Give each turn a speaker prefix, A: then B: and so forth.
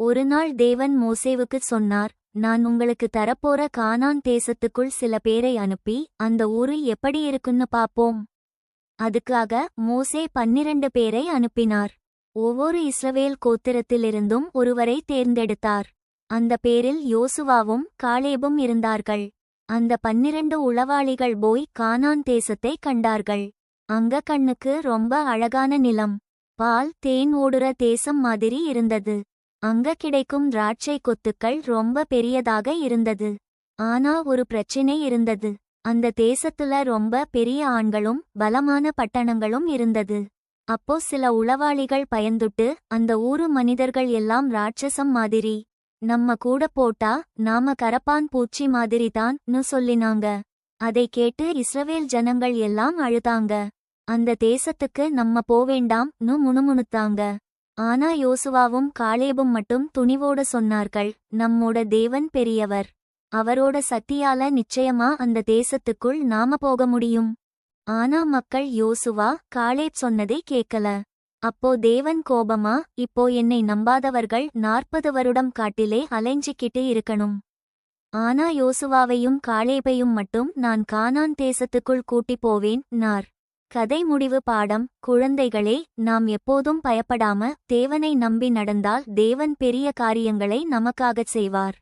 A: ஒருநாள் தேவன் மோசேவுக்குச் சொன்னார் நான் உங்களுக்கு தரப்போற கானான் தேசத்துக்குள் சில பேரை அனுப்பி அந்த ஊரு எப்படி இருக்குன்னு பாப்போம். அதுக்காக மோசே பன்னிரண்டு பேரை அனுப்பினார். ஒவ்வொரு இஸ்ரவேல் கோத்திரத்திலிருந்தும் ஒருவரை தேர்ந்தெடுத்தார். அந்த பேரில் யோசுவாவும் காலேபும் இருந்தார்கள். அந்த பன்னிரண்டு உளவாளிகள் போய் கானான் தேசத்தை கண்டார்கள். அங்க கண்ணுக்கு ரொம்ப அழகான நிலம். பால் தேன் ஓடுற தேசம் மாதிரி இருந்தது. அங்க கிடைக்கும் திராட்சை கொத்துக்கள் ரொம்ப பெரியதாக இருந்தது. ஆனா ஒரு பிரச்சினை இருந்தது. அந்த தேசத்துல ரொம்ப பெரிய ஆண்களும் பலமான பட்டணங்களும் இருந்தது. அப்போ சில உளவாளிகள் பயந்துட்டு அந்த ஊரு மனிதர்கள் எல்லாம் ராட்சசம் மாதிரி. நம்ம கூட போட்டா நாம கரப்பான் பூச்சி மாதிரி தான்னு சொல்லினாங்க. அதை கேட்டு இஸ்ரவேல் ஜனங்கள் எல்லாம் அழுதாங்க. அந்த தேசத்துக்கு நம்ம போவேண்டாம்னு முணுமுணுத்தாங்க. ஆனா யோசுவாவும் காலேபும் மட்டும் துணிவோட சொன்னார்கள் நம்மோட தேவன் பெரியவர். அவரோட சக்தியால நிச்சயமா அந்த தேசத்துக்குள் நாம போக முடியும். ஆனா மக்கள் யோசுவா காலேப் சொன்னதை கேட்கல. அப்போ தேவன் கோபமா இப்போ என்னை நம்பாதவர்கள் நாற்பது வருடம் காட்டிலே அலைஞ்சிக்கிட்டு இருக்கணும். ஆனா யோசுவாவையும் காலேபையும் மட்டும் நான் கானான் தேசத்துக்குள் கூட்டி போவேன் நார். கதை முடிவு பாடம் குழந்தைகளே நாம் எப்போதும் பயப்படாம தேவனை நம்பி நடந்தால் தேவன் பெரிய காரியங்களை நமக்காகச் செய்வார்.